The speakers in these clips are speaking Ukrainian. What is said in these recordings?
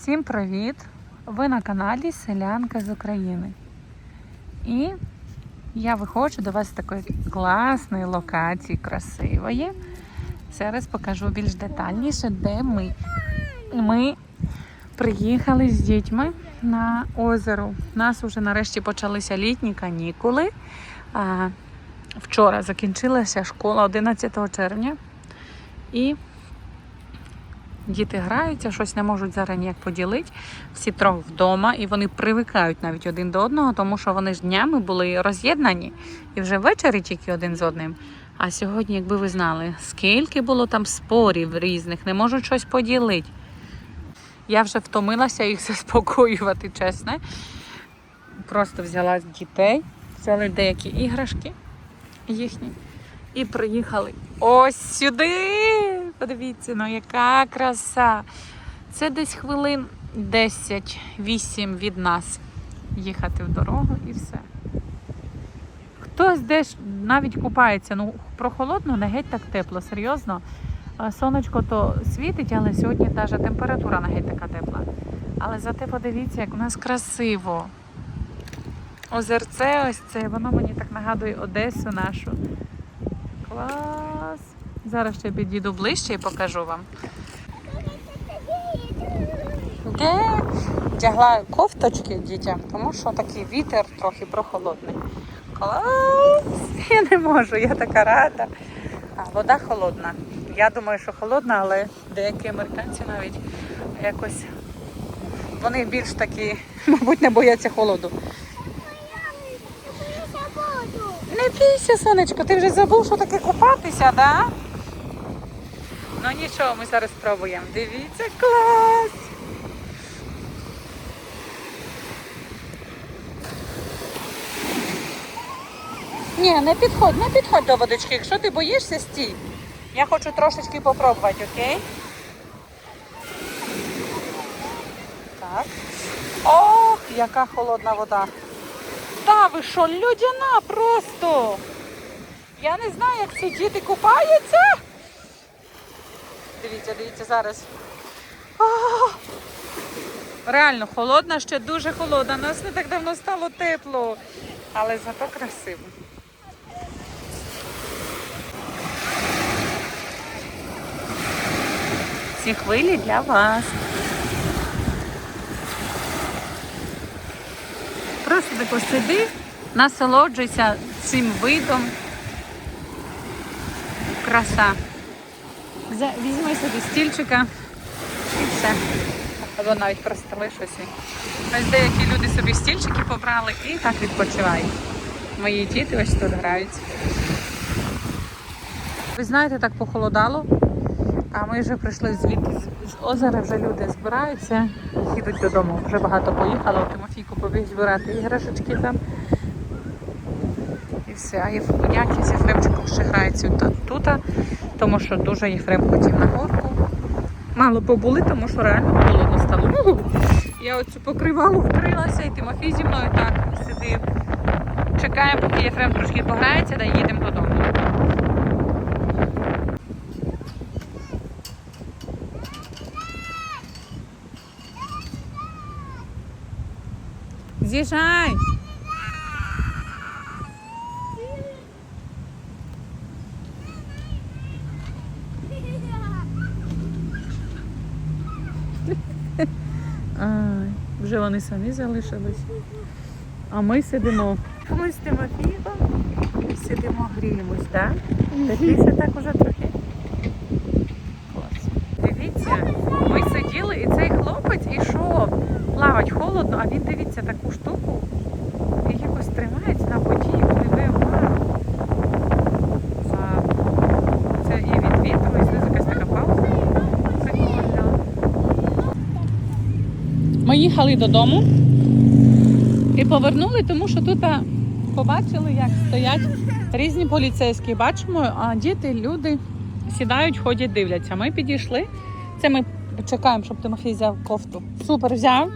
Всім привіт! Ви на каналі Селянка з України. І я виходжу до вас з такої класної локації, красивої. Зараз покажу більш детальніше, де ми. Ми приїхали з дітьми на озеро. У нас вже нарешті почалися літні канікули. Вчора закінчилася школа 11 червня. І Діти граються, щось не можуть зараз ніяк поділити. Всі трьох вдома, і вони привикають навіть один до одного, тому що вони ж днями були роз'єднані і вже ввечері тільки один з одним. А сьогодні, якби ви знали, скільки було там спорів різних, не можуть щось поділити. Я вже втомилася їх заспокоювати, чесно. Просто взяла дітей, взяли деякі іграшки їхні і приїхали ось сюди. Подивіться, ну яка краса. Це десь хвилин 10-8 від нас. Їхати в дорогу і все. Хтось десь навіть купається. Ну, прохолодно, не геть так тепло, серйозно. Сонечко то світить, але сьогодні навіть температура не геть така тепла. Але зате подивіться, як у нас красиво. Озерце ось це, воно мені так нагадує Одесу нашу. Клас! Зараз ще підійду ближче і покажу вам. Де вдягла кофточки дітям, тому що такий вітер трохи прохолодний. Клас! Я не можу, я така рада. А вода холодна. Я думаю, що холодна, але деякі американці навіть якось вони більш такі, мабуть, не бояться холоду. Не бійся, сонечко, ти вже забув, що таке купатися, да? Ну нічого, ми зараз спробуємо. Дивіться, клас! Ні, не підходь, не підходь до водички. Якщо ти боїшся, стій. Я хочу трошечки попробувати, окей? Так. Ох, яка холодна вода. Та ви що, людяна просто. Я не знаю, як ці діти купаються. Дивіться, дивіться зараз. А! Реально холодна, ще дуже холодна. Нас не так давно стало тепло, але зато красиво. Ці хвилі для вас. Просто тако сиди, насолоджуйся цим видом. Краса. Візьми собі стільчика і все. Або навіть простили щось. Ось деякі люди собі стільчики побрали і так відпочивають. Мої діти ось тут граються. Ви знаєте, так похолодало, а ми вже прийшли звідти з- озера, вже люди збираються, їдуть додому. Вже багато поїхало, Тимофійку побіг збирати іграшечки там. І все. А Єф- Які з Єфремчиком ще граються тут, тут, тому що дуже Єфрем хотів на горку. Мало побули, тому що реально холодно стало. Ну, Я оцю покривалу вкрилася, і Тимофій зі мною так сидив. Чекаємо, поки Єфрем трошки пограється, да їдемо додому. З'їжджай! Вже вони самі залишились. А ми сидимо. Ми з Тимофієм сидимо, гріємось, так? Тепліше так уже трохи. Клас. Дивіться, ми сиділи і цей хлопець ішов. Плавать холодно, а він дивіться таку штуку і якось тримається на воді, пливе вгору. За- Це і від вітру, і знизу якась така пауза. Прикольно. Ми їхали додому і повернули, тому що тут побачили, як стоять різні поліцейські. Бачимо, а діти, люди сідають, ходять, дивляться. Ми підійшли. Це ми чекаємо, щоб Тимофій взяв кофту. Супер, взяв.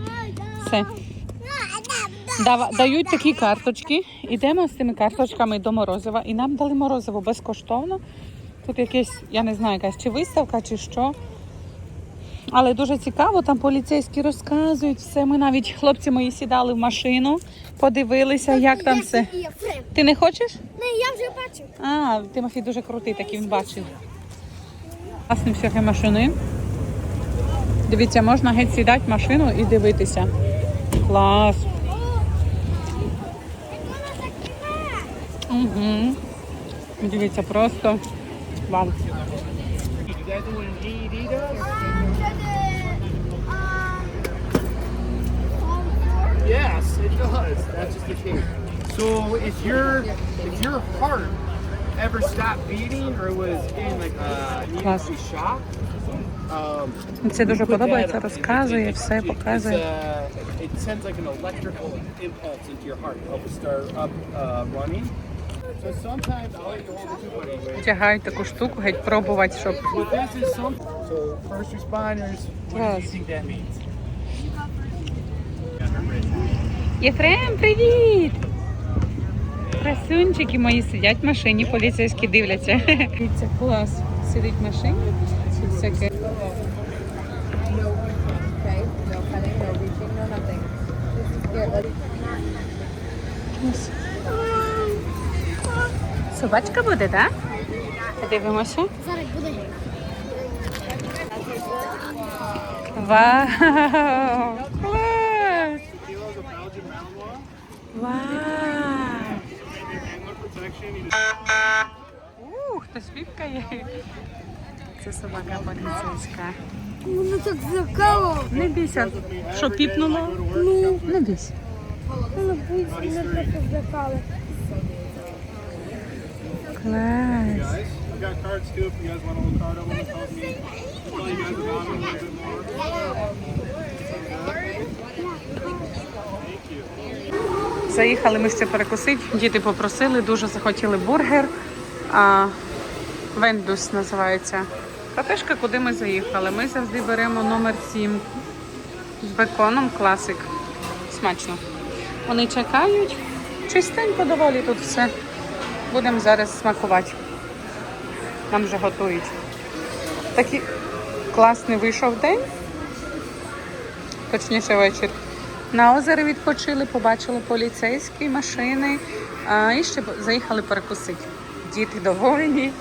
Все. Дають такі карточки. Ідемо з цими карточками до Морозова. І нам дали морозиво безкоштовно. Тут якесь, я не знаю, якась чи виставка, чи що. Але дуже цікаво, там поліцейські розказують все. Ми навіть хлопці мої сідали в машину, подивилися, як там все. Є фрем. Ти не хочеш? Не, я вже бачив. А, Тимофій дуже крутий, такий він бачив. Класні всякі машини. Дивіться, можна геть сідати в машину і дивитися. Клас. Угу. Дивіться, просто вау. You guys know what an AED does? Yes, it does. That's just the case. So if your if your heart ever stopped beating or was in like a needed Клас. to be shock, um, Це дуже put подобається, that- розказує, it- все it- показує. It's, uh, it sends like an electrical impulse into your heart to help it start up uh, running. Тягають таку штуку, геть пробувати, щоб. Єфрем, привіт! Красунчики мої сидять в машині, поліцейські дивляться. Дивіться, клас. Сидить в машині. Всяке. Okay, Собачка буде, так? Дивимося. Зараз буде. Вау! Клас! Вау! Ух, хтось піпкає. Це собака поліцейська. Воно так цікаво. Не бійся. Що, піпнуло? Ну, Не бійся. воно боїться, мене просто злякали. Клас. Заїхали ми ще перекусити. Діти попросили, дуже захотіли бургер. А, Вендус називається. Кафешка, куди ми заїхали. Ми завжди беремо номер 7 з беконом класик. Смачно. Вони чекають. Чистенько доволі тут все. Будемо зараз смакувати. Нам вже готують. Такий класний вийшов день. Точніше вечір. На озері відпочили, побачили поліцейські машини а, і ще заїхали перекусити. Діти довольні.